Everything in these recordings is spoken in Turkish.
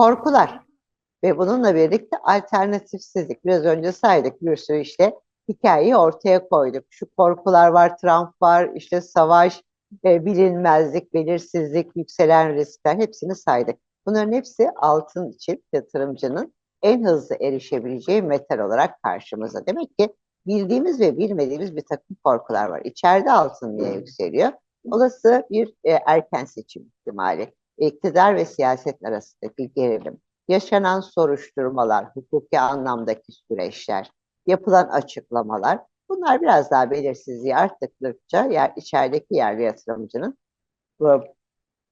korkular ve bununla birlikte alternatifsizlik. Biraz önce saydık bir sürü işte hikayeyi ortaya koyduk. Şu korkular var, Trump var, işte savaş, e, bilinmezlik, belirsizlik, yükselen riskler hepsini saydık. Bunların hepsi altın için yatırımcının en hızlı erişebileceği metal olarak karşımıza. Demek ki bildiğimiz ve bilmediğimiz bir takım korkular var. İçeride altın niye yükseliyor? Olası bir e, erken seçim ihtimali, iktidar ve siyaset arasındaki gerilim, yaşanan soruşturmalar, hukuki anlamdaki süreçler, yapılan açıklamalar, bunlar biraz daha belirsizliği arttıkça yer, içerideki yerli yatırımcının bu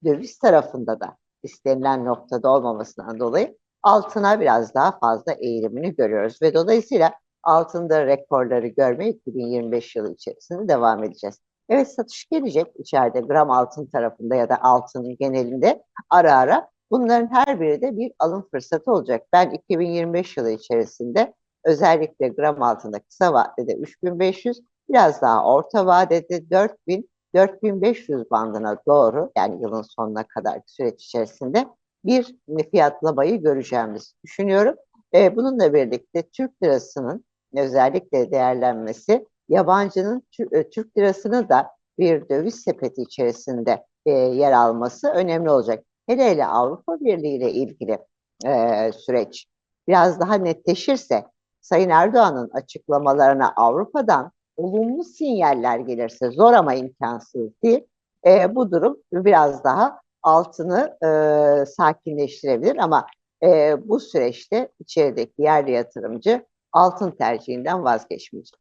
döviz tarafında da istenilen noktada olmamasından dolayı altına biraz daha fazla eğilimini görüyoruz ve dolayısıyla altında rekorları görmeye 2025 yılı içerisinde devam edeceğiz. Evet satış gelecek içeride gram altın tarafında ya da altının genelinde ara ara. Bunların her biri de bir alım fırsatı olacak. Ben 2025 yılı içerisinde özellikle gram altında kısa vadede 3500, biraz daha orta vadede 4000, 4500 bandına doğru yani yılın sonuna kadar süreç içerisinde bir fiyatlamayı göreceğimizi düşünüyorum. E, bununla birlikte Türk lirasının özellikle değerlenmesi yabancının e, Türk lirasını da bir döviz sepeti içerisinde e, yer alması önemli olacak. Hele hele Avrupa Birliği ile ilgili e, süreç biraz daha netleşirse Sayın Erdoğan'ın açıklamalarına Avrupa'dan olumlu sinyaller gelirse zor ama imkansız değil. E, bu durum biraz daha altını e, sakinleştirebilir ama e, bu süreçte içerideki yerli yatırımcı altın tercihinden vazgeçmeyecek.